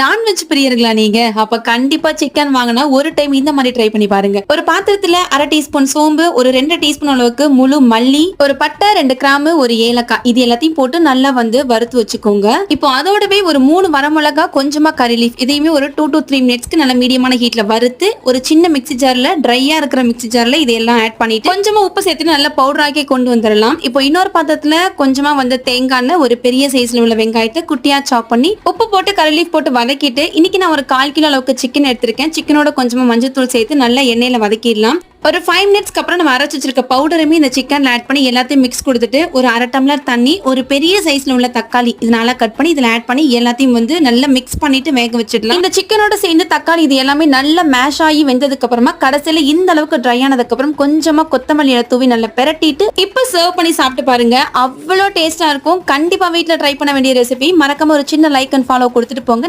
Non veg பிரியர்களா நீங்க? அப்ப கண்டிப்பா சிக்கன் வாங்கினா ஒரு டைம் இந்த மாதிரி ட்ரை பண்ணி பாருங்க. ஒரு பாத்திரத்துல அரை டீஸ்பூன் சோம்பு ஒரு ரெண்டு டீஸ்பூன் அளவுக்கு முழு மல்லி ஒரு பட்டை ரெண்டு கிராம்பு ஒரு ஏலக்காய். இது எல்லாத்தையும் போட்டு நல்லா வந்து வறுத்து வச்சுக்கோங்க. இப்போ அதோடவே ஒரு மூணு வரமிளகா கொஞ்சமா கறி லீஃப் இதையுமே ஒரு டூ டு த்ரீ மினிட்ஸ்க்கு நல்ல மீடியமான ஹீட்ல வறுத்து ஒரு சின்ன மிக்ஸி ஜார்ல ட்ரையா இருக்கிற மிக்ஸி ஜார்ல இதெல்லாம் ஆட் பண்ணிட்டு கொஞ்சமா உப்பு சேர்த்து நல்லா பவுடர் ஆக்கி கொண்டு வந்துடலாம். இப்போ இன்னொரு பாத்திரத்துல கொஞ்சமா வந்து தேங்காய் எண்ணெய், ஒரு பெரிய சைஸ்ல உள்ள வெங்காயத்தை குட்டியா சாப் பண்ணி உப்பு போட்டு கறி லீஃப் போட்டு வதக்கிட்டு இன்னைக்கு நான் ஒரு கால் கிலோ அளவுக்கு சிக்கன் எடுத்திருக்கேன். சிக்கனோட கொஞ்சமாக மஞ்சத்தூள் சேர்த்து நல்லா எண்ணெயில் வதக்கிடலாம். ஒரு ஃபைவ் மினிட்ஸ்க்கு அப்புறம் நம்ம அரைச்சி வச்சிருக்க பவுடருமே இந்த சிக்கனில் ஆட் பண்ணி எல்லாத்தையும் மிக்ஸ் கொடுத்துட்டு ஒரு அரை டம்ளர் தண்ணி ஒரு பெரிய சைஸில் உள்ள தக்காளி இதனால கட் பண்ணி இதில் ஆட் பண்ணி எல்லாத்தையும் வந்து நல்லா மிக்ஸ் பண்ணிட்டு வேக வச்சிடலாம். இந்த சிக்கனோட சேர்ந்து தக்காளி இது எல்லாமே நல்லா மேஷ் ஆகி வெந்ததுக்கு அப்புறமா கடைசியில் இந்த அளவுக்கு ட்ரை ஆனதுக்கு அப்புறம் கொஞ்சமா கொத்தமல்லி தூவி நல்லா பெரட்டிட்டு இப்போ சர்வ் பண்ணி சாப்பிட்டு பாருங்க. அவ்வளோ டேஸ்ட்டாக இருக்கும். கண்டிப்பாக வீட்டில் ட்ரை பண்ண வேண்டிய ரெசிபி மறக்காம ஒரு சின்ன லைக் அண்ட் ஃபாலோ கொடுத்துட்டு போங்க.